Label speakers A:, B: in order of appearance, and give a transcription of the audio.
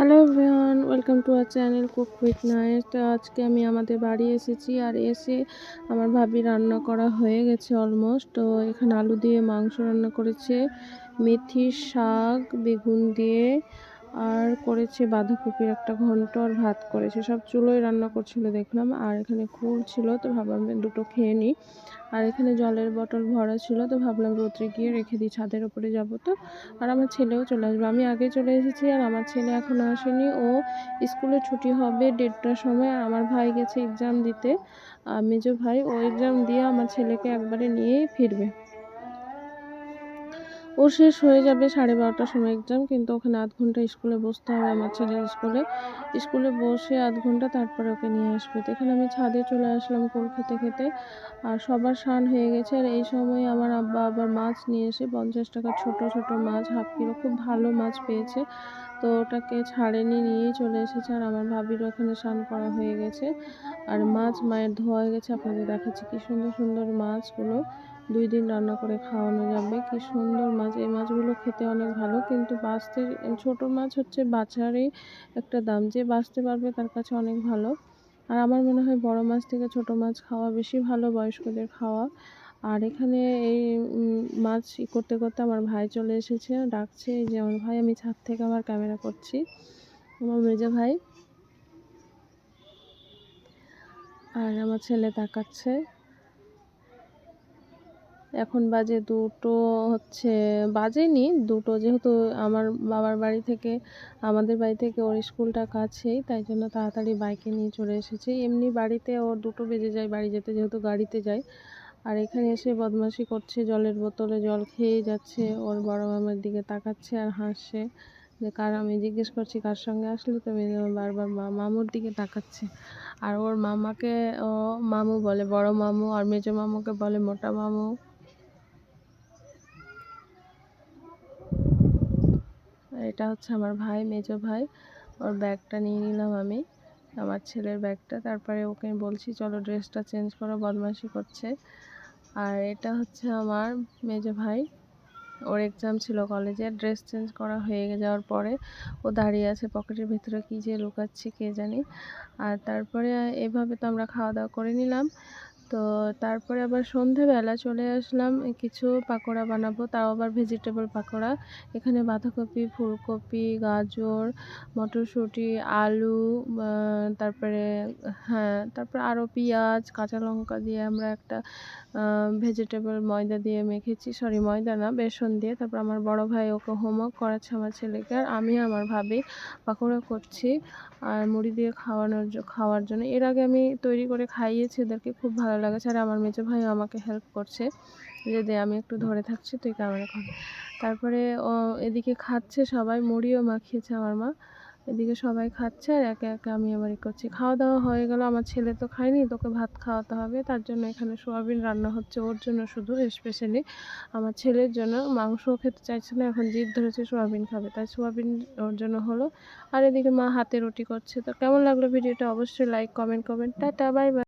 A: Hello everyone, welcome to our channel cook with night আজকে আমি আমাদের বাড়ি এসেছি আর এসে আমার ভাবি রান্না করা হয়ে গেছে অলমোস্ট তো এখানে আলু দিয়ে মাংস রান্না করেছে, মেথির শাক, বেগুন দিয়ে আর করেছে বাঁধাকপির একটা ঘন্ট আর ভাত করেছে। সব চুলোই রান্না করছিল দেখলাম। আর এখানে কুল ছিল, তো ভাবলাম দুটো খেয়ে নিই আর এখানে জলের বটল ভরা ছিল, তো ভাবলাম রোদ্রে গিয়ে রেখে দিই, ছাদের উপরে যাব তো। আর আমার ছেলেও চলে আসবে। আমি আগে চলে এসেছি আর আমার ছেলে এখনও আসেনি। ও স্কুলে ছুটি হবে দেড়টার সময়। আর আমার ভাই গেছে এক্সাম দিতে। মেজো ভাই, ও এক্সাম দিয়ে আমার ছেলেকে একবারে নিয়েই ফিরবে। ও শেষ হয়ে যাবে সাড়ে বারোটার সময় এক্সাম কিন্তু ওখানে আধ ঘণ্টা স্কুলে বসতে হবে আমার ছেলের স্কুলে স্কুলে বসে আধ ঘণ্টা তারপরে ওকে নিয়ে আসবে। তো এখানে আমি ছাদে চলে আসলাম কোল খেতে খেতে। আর সবার স্নান হয়ে গেছে। আর এই সময় আমার আব্বা আবার মাছ নিয়ে এসে পঞ্চাশ টাকা ছোট ছোট মাছ, হাফ কিলো খুব ভালো মাছ পেয়েছে। তো ওটাকে ছাড়েনি, নিয়েই চলে এসেছে। আর আমার ভাবির ওখানে স্নান করা হয়ে গেছে। আর মাছ মায়ের ধোয়া গেছে, আপনাদের দেখাচ্ছি কি সুন্দর সুন্দর মাছগুলো। দুই দিন রান্না করে খাওয়ানো যাবে। কি সুন্দর মাছ, এই মাছগুলো খেতে অনেক ভালো, কিন্তু বাঁচতে, ছোট মাছ হচ্ছে বাছারই একটা দাম, যে বাঁচতে পারবে তার কাছে অনেক ভালো। আর আমার মনে হয় বড় মাছ থেকে ছোট মাছ খাওয়া বেশি ভালো, বয়স্কদের খাওয়া। আর এখানে এই মাছ ই করতে করতে আমার ভাই চলে এসেছে, ডাকছে যে আমার ভাই, আমি ছাদ থেকে আমার ক্যামেরা করছি। আমার মেজো ভাই। আর আমার ছেলে তাকাচ্ছে। এখন বাজে দুটো হচ্ছে, বাজেনি, দুটো যেহেতু আমার বাবার বাড়ি থেকে, আমাদের বাড়ি থেকে ওর স্কুলটা কাছেই, তাই জন্য তাড়াতাড়ি বাইকে নিয়ে চলে এসেছি। এমনি বাড়িতে ওর দুটো বেজে যায়, বাড়ি যেতে যেহেতু গাড়িতে যায়। আর এখানে এসে বদমাশি করছে, জলের বোতলে জল খেয়ে যাচ্ছে, ওর বড় মামার দিকে তাকাচ্ছে আর হাসছে। যে কার, আমি জিজ্ঞেস করছি কার সঙ্গে আসলে, তো বারবার মামুর দিকে তাকাচ্ছে। আর ওর মামাকে, ও মামু বলে বড় মামু আর মেজো মামুকে বলে মোটা মামু। এটা হচ্ছে আমার ভাই, মেজো ভাই। ওর ব্যাগটা নিয়ে নিলাম আমি, আমার ছেলের ব্যাগটা। তারপরে ওকে বলছি, চলো ড্রেসটা চেঞ্জ করো, বদমাশি করছে। আর এটা হচ্ছে আমার মেজো ভাই। ওর এক্সাম ছিল কলেজে ড্রেস চেঞ্জ করা হয়ে যাওয়ার পরে ও দাঁড়িয়ে আছে পকেটের ভিতরে কী যে লুকাচ্ছে কে জানি। আর তারপরে এভাবে তো আমরা খাওয়া দাওয়া করে নিলাম। তো তারপরে আবার সন্ধেবেলা চলে আসলাম কিছু পাকোড়া বানাবো, তাও আবার ভেজিটেবল পাকোড়া। এখানে বাঁধাকপি, ফুলকপি, গাজর, মটরশুঁটি, আলু তারপরে হ্যাঁ তারপরে আরও পেঁয়াজ, কাঁচা লঙ্কা দিয়ে আমরা একটা ভেজিটেবল ময়দা দিয়ে মেখেছি। সরি ময়দা না, বেসন দিয়ে। তারপর আমার বড় ভাই ওকে হোমওয়ার্ক করাচ্ছে আমার ছেলেকে, আর আমি আমার ভাবি পাকোড়া করছি, আর মুড়ি দিয়ে খাওয়ানোর খাওয়ার জন্য। এর আগে আমি তৈরি করে খাইয়েছি, ওদেরকে খুব ভালো লাগেছে আর আমার মেজো ভাই আমাকে হেল্প করছে। যে দে, আমি একটু ধরে থাকছি, তুই ক্যামেরা কর তারপরে ও এদিকে খাচ্ছে সবাই, মুড়িও মাখিয়েছে আমার মা। এদিকে সবাই খাচ্ছে আর একে একে আমি আবার করছি। খাওয়া দাওয়া হয়ে গেল, আমার ছেলে তো খায়নি, তোকে ভাত খাওয়াতে হবে। তার জন্য এখানে সোয়াবিন রান্না হচ্ছে, ওর জন্য শুধু স্পেশালি আমার ছেলের জন্য। মাংসও খেতে চাইছে না, এখন জিদ ধরেছে, সোয়াবিন খাবে। তাই সোয়াবিন ওর জন্য হলো। আর এদিকে মা হাতে রুটি করছে। তো কেমন লাগল ভিডিওটা? অবশ্যই লাইক কমেন্ট করবেন টাটা বাই বাই